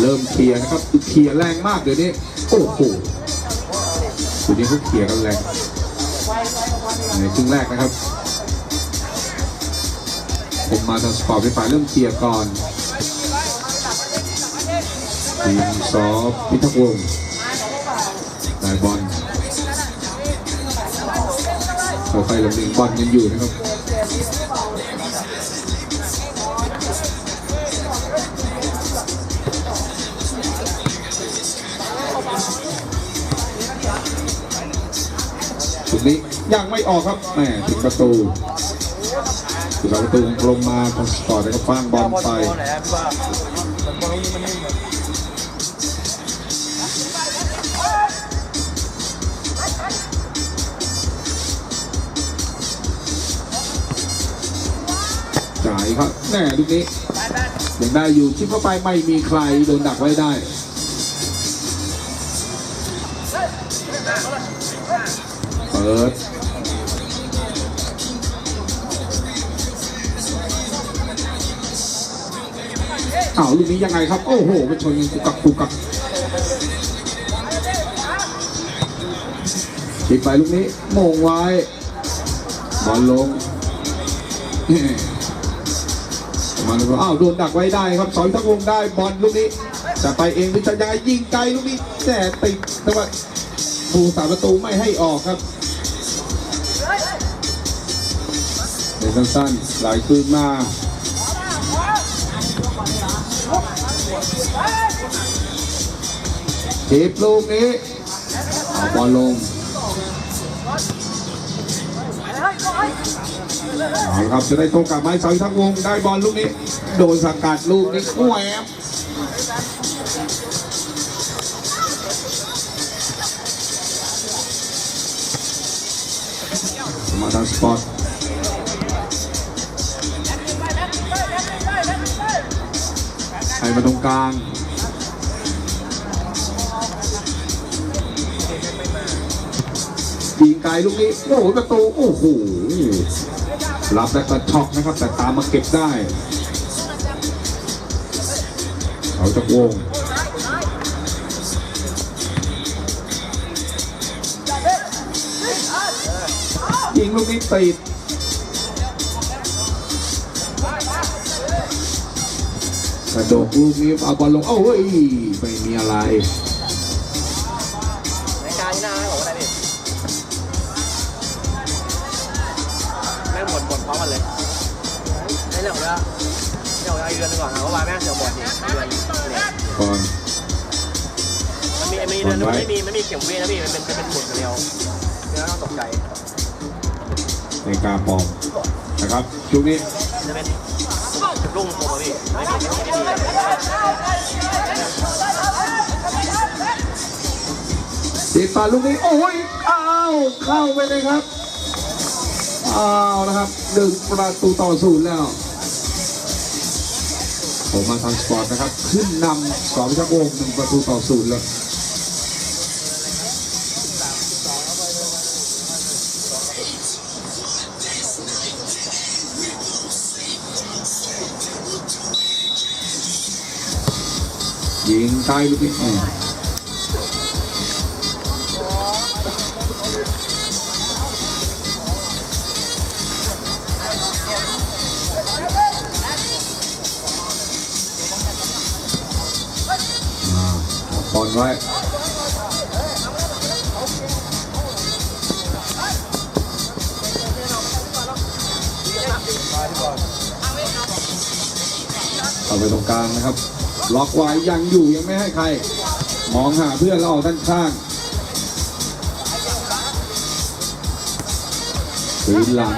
เริ่มเคลียร์นะครับเคลียร์แรงมากเดี๋ยวนี้โอ้โหเดี๋ยวนี้เขาเคลียร์กันแรงในครึ่งแรกนะครับผมมาทางสปอร์ตไฟฟ้าเริ่มเคลียร์ก่อนทีมซอฟพิทักษ์วงศ์ได้บอลค่อยๆลำเลียงบอลกันอยู่นะครับ ยังไม่ออกครับแหมถึงประตูถึงประตูลงมาทางสปอแล้วก็ฟางบอลไปจ่ายครับแน่ลูกนี้ยังได้อยู่ชิปเข้าไปไม่มีใครโดนดักไว้ได้เปิด อ้าวลูกนี้ยังไงครับ โอ้โหไปชนกันกุกกักกุกกักชิปไปลูกนี้โมงไว้บอลลงมาเลยครับอ้าวโดนดักไว้ได้ครับสอยทั้งวงได้บอลลูกนี้จะไปเองหรือจะยังไงยิงไกลลูกนี้แต่ติดแต่ว่าผู้สาประตูไม่ให้ออกครับเดินสั้นๆไหลคืนมา ทีบลูกนี้เอาบอลลงเอาครับจะได้โตกลับไม้สอยทั้งวงได้บอลลูกนี้ โดนสกัดลูกนี้แหวบมาทางสปอร์ต มาตรงกลางยิงไกลลูกนี้ โอ้โหประตูโอ้โหรับแล้วก็ช็อกนะครับ แต่ตามมาเก็บได้เขาจะวงยิงลูกนี้ติด กระโดดลูกนี้เอาบอลลงโอ้ยไม่มีอะไรรายการที่น้าบอกว่าอะไรพี่แม่งหมดหมดพร้อมกันเลยให้เรื่องของเรื่องเรื่องของเรื่องเดือนหนึงก่อนหาว่าวานแม่งเดี๋ยวหมดนี่เดือนเนี่ย ก่อน มันมีมีนนึงมันไม่มีไม่มีเข็มเวนะพี่มันเป็นเป็นหมุดเดียวเดี๋ยวต้องตกใจในการปอมนะครับช่วงนี้จะเป็น รุ่งผมอะพี่ไม่มีไม่มีติดปาลูกนี้โอ้ยอ้าวเข้าไปเลยครับอ้าวนะครับหนึ่งประตูต่อศูนย์แล้ว ผมมาทางสปอร์ตนะครับ ขึ้นนำสองพิทักษ์วงหนึ่งประตูต่อศูนย์แล้ว ยิงไกลลูกนี้บอลไว้เอาไปตรงกลางนะครับ ล็อกไว้ยังอยู่ยังไม่ให้ใคร มองหาเพื่อนแล้วออกด้านข้างคืนหลัง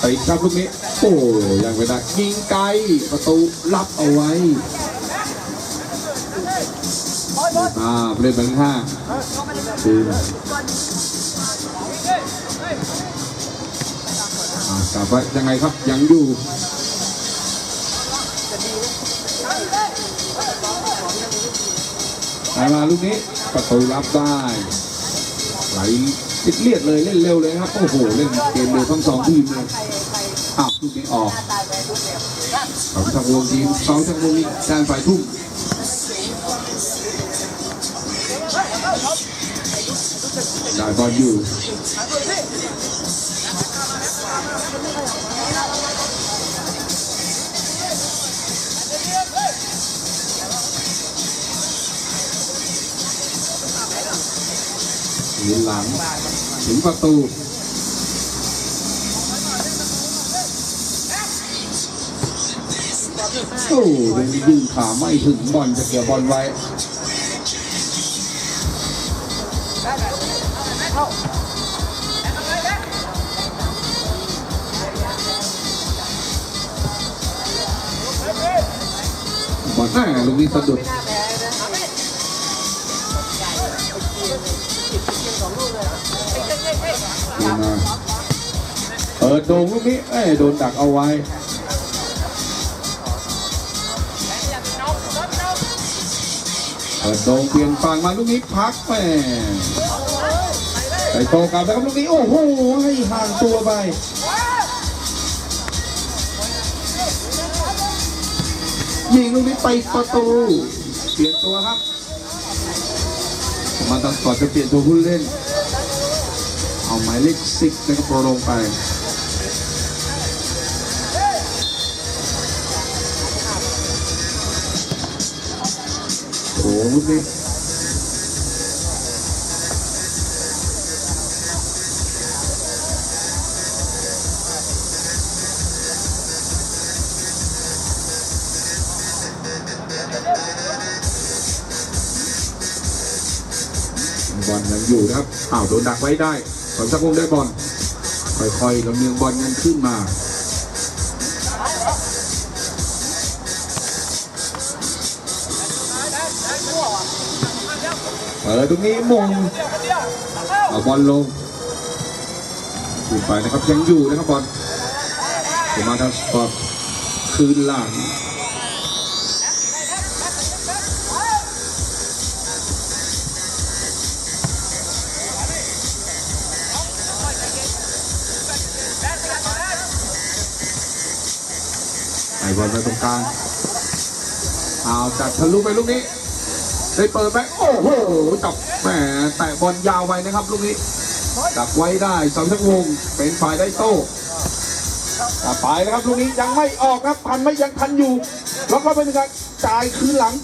ไปครับลูกนี้ โอ้ยังไม่ได้ยิงไกลประตูรับเอาไว้ อ่าเล่นเป็นห้าคืออ่ากลับไว้ยังไงครับยังอยู่ายมาลูกนี้ประตูรับได้ไหลติดเลียดเลยเล่นเร็วเลยครับ โอ้โห เล่นเกมเร็วทั้งสองทีมเลยอ้าวลูกนี้ออกสองทางวงทีมสองทางวงนี้การฝ่ายทุ่ม ได้บอลอยู่ยืนหลังถึงประตูโอ้เดินยืนขาไม่ถึงบอลจะเกี่ยวบอลไว้ บอลแม่ลูกนี้สะดุดเปิดโด่งลูกนี้เอ้ยโดนดักเอาไว้เปิดโดงเปลี่ยนฝั่งมาลูกนี้พักแม่ไปโตกลับแล้วครับลูกนี้โอ้โหให้ห่างตัวไป ยิงลูกนี้ไปประตู เปลี่ยนตัวครับ มาตัดก่อนจะเปลี่ยนตัวผู้เล่น เอาหมายเลขสิบนะครับโปรลงไปโอ้โหนี่ ครับอ้าวโดนดักไว้ได้ขอนสักวงได้บอลค่อยๆลำเลียงบอลกันขึ้นมาเปิดตรงนี้มงเอาบอลลงขึ้นไปนะครับยังอยู่นะครับบอลมาทางสปอร์ตคืนหลัง อลไปตรงกลางเอาจัดทะลุไปลูกนี้ ได้เปิดไปโอ้โหจับแหมแตะบอลยาวไปนะครับลูกนี้จับไว้ได้สองชักวงเป็นฝ่ายได้โต้ต่ไปนะครับลูกนี้ยังไม่ออกครับพันไม่ยังทันอยู่แล้วก็เป็นการจ่ายคืนหลัง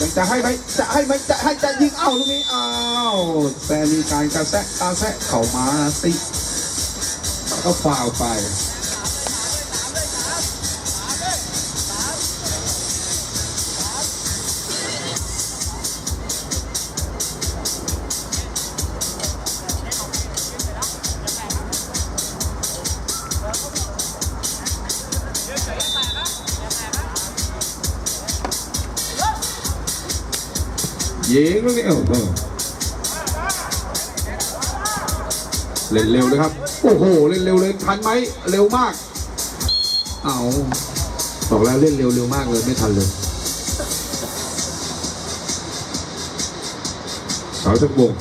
ยังจะให้ไหมจะให้ไหมจะให้จะยิงเอ้าลูกนี้อ้าวแต่มีการกระแซะกระแซะเข้ามาสิแล้วก็ฟาวไป ลูกนี้โอ้โหเล่นเร็วเลยครับ โอ้โห เล่นเร็วเลยทันไหมเร็วมาก เอาบอกแล้วเล่นเร็วเร็วมากเลยไม่ทันเลยสาสักวง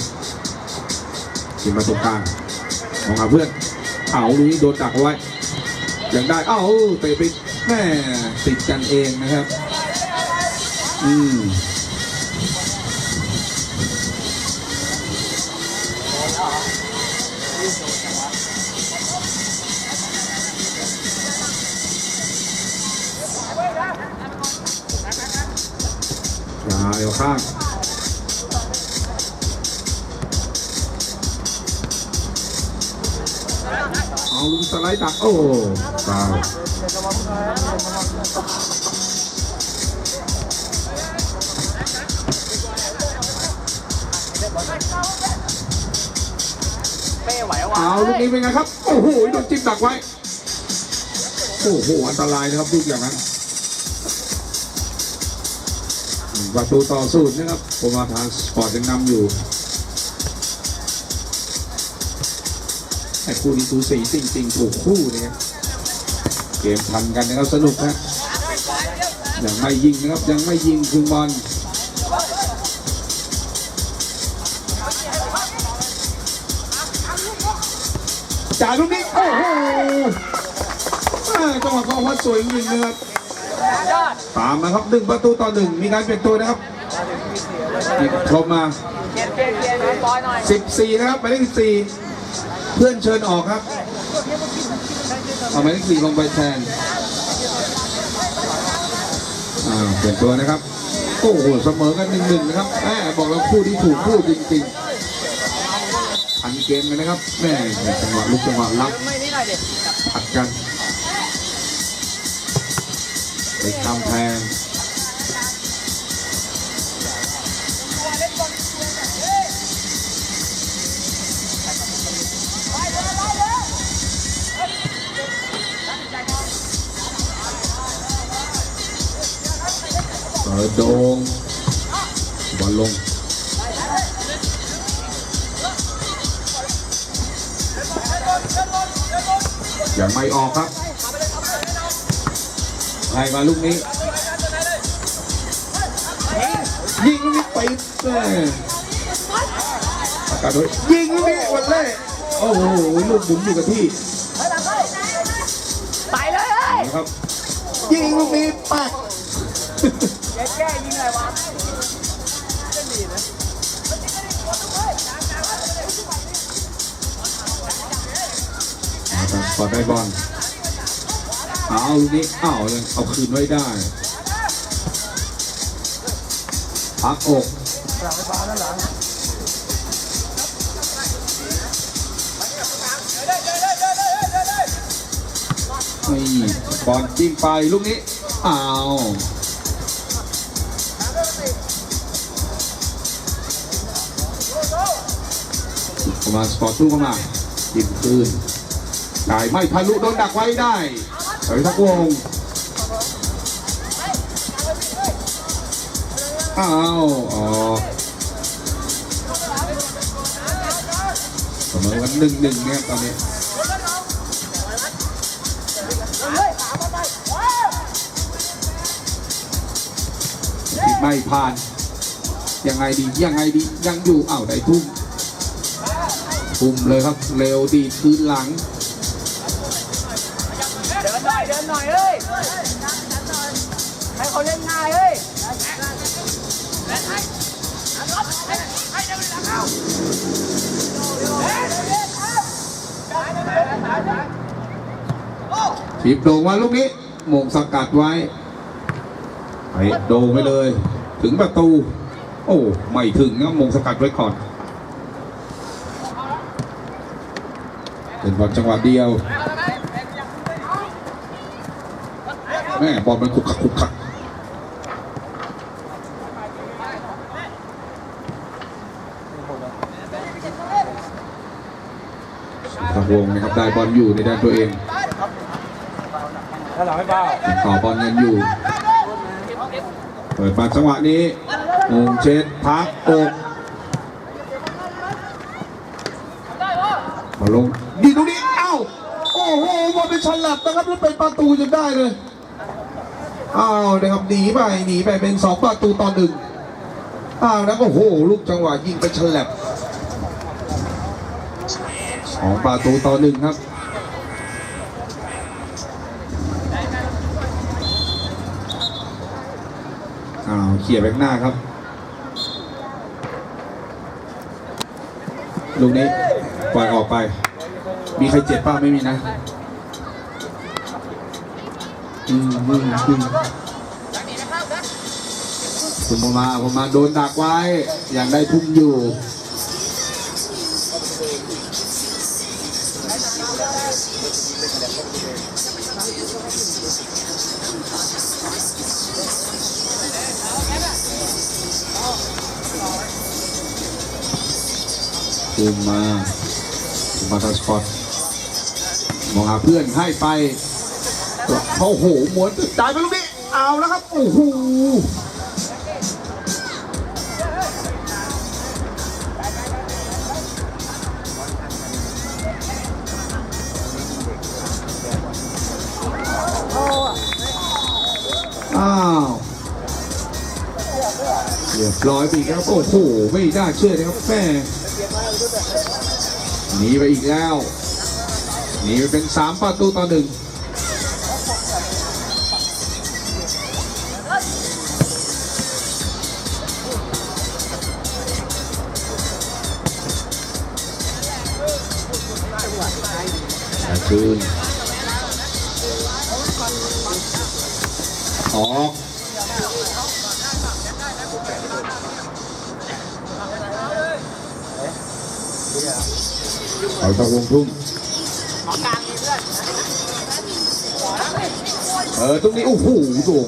กินมาตรงกลางมองหาเพื่อน เอาลูกนี้โดนดักเอาไว้ยังได้ เอ้าเตะไปแม่ติดกันเองนะครับ อืม เอาลูกสไลด์ดัก โอ้ฟาวเป้ไหววะเอาลูกนี้เป็นไงครับ โอ้โหโดนจิ้มดักไว้ โอ้โห อันตรายนะครับลูกอย่างนั้นประตูต่อศูนย์นะครับโอมาทางสปอร์ตยังนำอยู่ คู่ที่สูสีจริงๆถูกคู่นะครับเกมพันกันนะครับสนุกนะยังไม่ยิงนะครับยังไม่ยิงคือบอลจ่าลูกนี้โอ้โหจังหวะของวัดสวยจริงนะครับตามนะครับหนึ่งประตูต่อหนึ่งมีการเปลี่ยนตัวนะครับครบมา 14 นะครับหมายเลข14 เพื่อนเชิญออกครับเอาหมายเลข4ลงไปแทนเปลี่ยนตัวนะครับโอ้โหเสมอกันหนึ่งหนึ่งนะครับแม่บอกแล้วคู่ที่ถูกคู่จริงๆพันเกมกันนะครับแม่จังหวะลุกจังหวะรับไม่นี่หน่อยดิผัดกันไปทำแพง ปิดโดงบอลลงยังไม่ออกครับให้มาลูกนี้ ยิงลูกนี้ไปแม่ประกาศด้วยยิงลูกนี้วันแรกโอ้โหลูกหมุนอยู่กับที่ไปเลยเฮ้ยนะครับ ยิงลูกนี้ปัก แก้ยิงอะไรวะปอดได้บอลเอาลูกนี้เอายังเอาคืนไว้ได้ พักอกนี่บอลจิ้มไปลูกนี้อ้าว เข้ามาสปอร์ตตู้เข้ามาจิ้มคืนได้ไม่ทะลุโดนดักไว้ได้เฮ้ยทักวงอ้าวอ๋อกเสมอกันหนึ่งหนึ่งเนี่ยตอนนี้ผิดไม่ผ่าน ยังไงดี ยังไงดี ยังอยู่อ้าวได้ทุ่ม ทุ่มเลยครับ เร็วดีดคืนหลัง เดินหน่อย เดินหน่อยเฮ้ย ให้เขาเล่นง่ายเฮ้ยถีบโด่งมาลูกนี้โมงสกัดไว้ไปโด่งไปเลย ถึงประตู โอ้ ไม่ถึงนะโมงสกัดไว้ก่อน เป็นบอลจังหวะเดียวแม่บอลมันคุกคักคุกคักทางวงนะครับได้บอลอยู่ในด้านตัวเองถ้าเราไม่เปล่าต่อบอลกันอยู่ เปิดมาจังหวะนี้มงเช็ดพักอกมาลงดีตรงนี้ เอ้า โอ้โหบอลเป็นฉลั บนะครับแล้วเป็นประตูจนได้เลยอ้าวนะครับหนีไปหนีไปเป็นสองประตูต่อหนึ่งอ้าวแล้วก็โหลูกจังหวะยิงเป็นฉลับสองประตูต่อหนึ่งครับอ้าวเขี่ยไปข้างหน้าครับลูกนี้ปล่อยออกไป มีใครเจ็บป้าไม่มีนะ อืมอืมอืมคุณผมมาผมมาโดนดักไว้ อย่างได้ทุ่มอยู่คุมมาคุมมาทางสปอร์ตมองหาเพื่อนให้ไป เขาโหหมวนจ่ายไปลูกนี้ เอาแล้วครับ โอ้โหอ้าวเรียบร้อยไปอีกแล้วโอ้โห ไม่น่าเชื่อนะครับแม่หนีไปอีกแล้วหนีไปเป็นสามประตูต่อหนึ่ง คืน ออกเอาตะวงทุ่งเออตรงนี้ โอ้โหโด่ง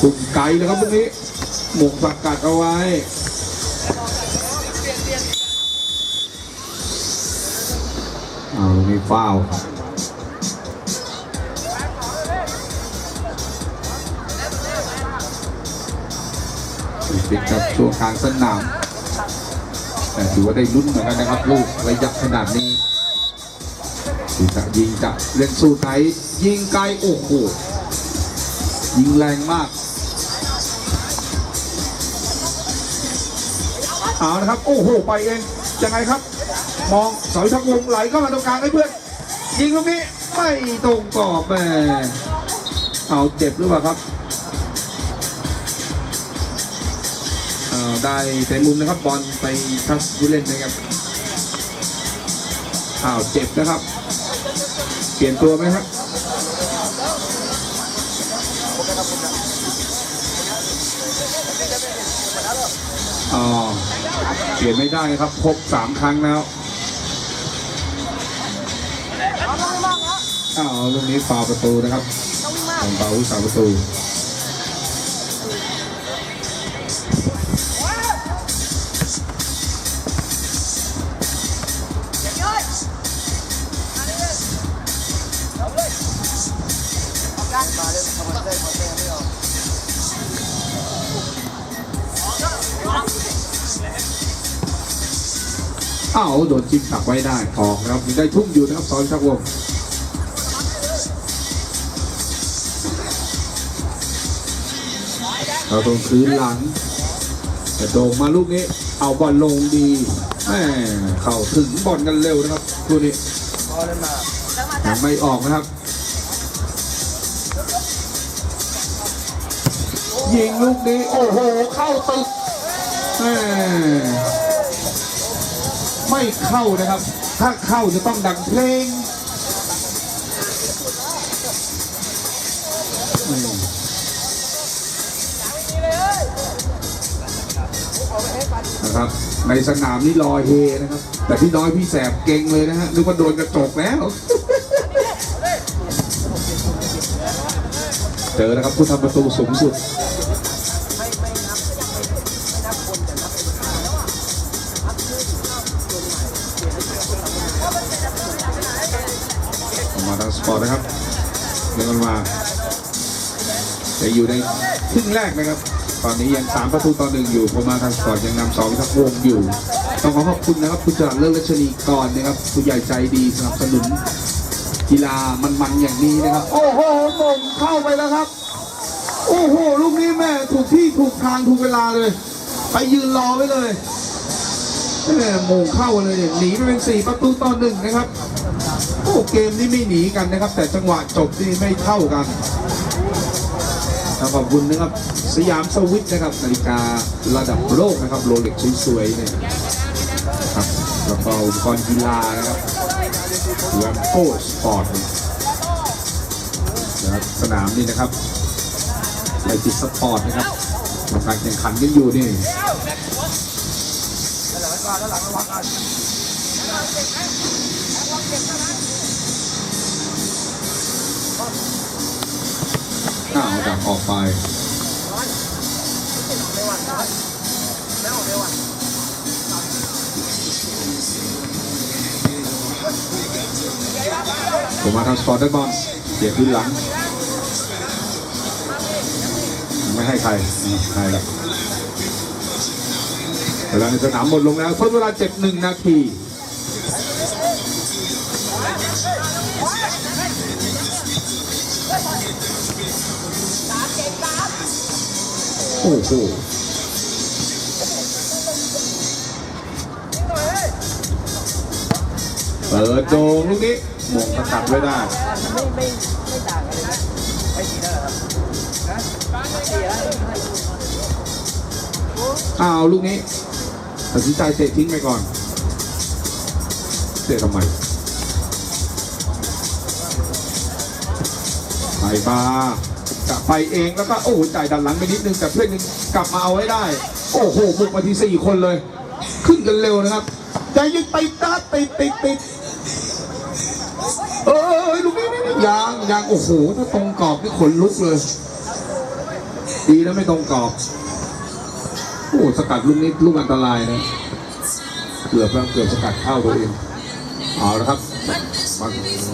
ทุ่มไกลเลยครับตรงนี้หมกสักกัดเอาไว้เอาตรงนี้ฟ้าวครับติดกับช่วงกลางสนาม แต่ถือว่าได้ลุ้นเหมือนกันนะครับ ลูกระยะขนาดนี้จะยิงจะเล่นสู้ไหนยิงไกลโอ้โหยิงแรงมาก เอานะครับ โอ้โห ไปเอง ยังไงครับ มองสอยทักวงไหลเข้ามาตรงกลางให้เพื่อน ยิงตรงนี้ไม่ตรงกรอบแม่เอาเจ็บหรือเปล่าครับเออได้เตะมุมนะครับบอลไปทัชผู้เล่นนะครับอ้าวเจ็บนะครับ เปลี่ยนตัวไหมครับอ๋อ เปลี่ยนไม่ได้นะครับครบสามครั้งแล้วอ้าวลูกนี้ฟาวประตูนะครับของเปาสาวประตู อ้าวโดนจิ้มตักไว้ได้ออกนะครับยังได้ทุ่มอยู่นะครับตอนชักวงเราตรงคืนหลังแต่โด่งมาลูกนี้ เอาบอลลงดีแม่เข้าถึงบอลกันเร็วนะครับลูกนี้ยังไม่ออกนะครับ ยิงลูกนี้ โอ้โห เข้าตึกแม่ ไม่เข้านะครับ ถ้าเข้าจะต้องดังเพลงอืมนะครับ ในสนามนี่รอเฮนะครับ แต่พี่น้อยพี่แสบเก่งเลยนะฮะนึกว่าโดนกระจกแล้ว เจอนะครับผู้ทำประตูสูงสุด มาทางสปอร์ตนะครับเดินมาจะอยู่ในครึ่งแรกนะครับ ตอนนี้ยังสามประตูต่อหนึ่งอยู่ผมมาทางสปอร์ตยังนำสองทักวงอยู่ ต้องขอขอบคุณนะครับ คุณจรัสเลิศรัชนีกรนะครับ ผู้ใหญ่ใจดีสนับสนุน กีฬามันๆอย่างนี้นะครับ โอ้โหมงเข้าไปแล้วครับ โอ้โห ลูกนี้แม่ถูกที่ถูกทางถูกเวลาเลย ไปยืนรอไว้เลยแม่โมงเข้าเลยเนี่ยหนีไปเป็นสี่ประตูต่อหนึ่งนะครับ โอ้เกมนี้ไม่หนีกันนะครับ แต่จังหวะจบนี่ไม่เท่ากันขอบคุณนะครับสยามสวิตนะครับนาฬิการะดับโลกนะครับโรเล็กสวยๆเนี่ยครับแล้วก็อุปกรณ์กีฬานะครับแวมโก้สปอร์ตนะครับสนามนี่นะครับไลติดสปอร์ตนะครับทำการแข่งขันกันอยู่นี่หลังวัดนะหลังวัด อ้าวดักออกไปผมมาทางสปอร์ตบอลเสียขึ้นหลัง ไม่ให้ใครใครล้วเวลาในสนามหมดลงแล้วทดเวลาเจ็บหนึ่งนาที อ้โหเปิดโด่งลูกนี้มงสกัดไว้ได้ไม่ไม่ไม่ต่างกันเลยนะไม่สีแล้วเหรอครับนะสีแล้วอ้าวลูกนี้ตัดสินใจเตะทิ้งไปก่อนเตะทำไมไปบาร์ กลับไปเองแล้วก็โอ้โหจ่ายดันหลังไปนิดนึงแต่เพื่อนนึงกลับมาเอาไว้ได้ โอ้โหบุกมาที่สี่คนเลย ขึ้นกันเร็วนะครับใจยังติดนะติดติดติดเอ้ยลูกนี้นี่นี่ยางยางโอ้โหถ้าตรงกรอบนี่ขนลุกเลย ดีนะไม่ตรงกรอบโอ้สกัดลูกนี้ลูกอันตรายนะเกือบแล้วเกือบสกัดเข้าตัวเองเอาละครับมา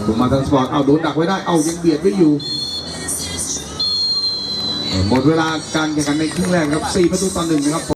ถูกมาทางสปอร์ตเอาโดนดักไว้ได้เอายังเบียดไว้อยู่เออห มดเวลาการแข่งขันในครึ่งแรกครับ4ประตูต่อหนึ่งนะครับ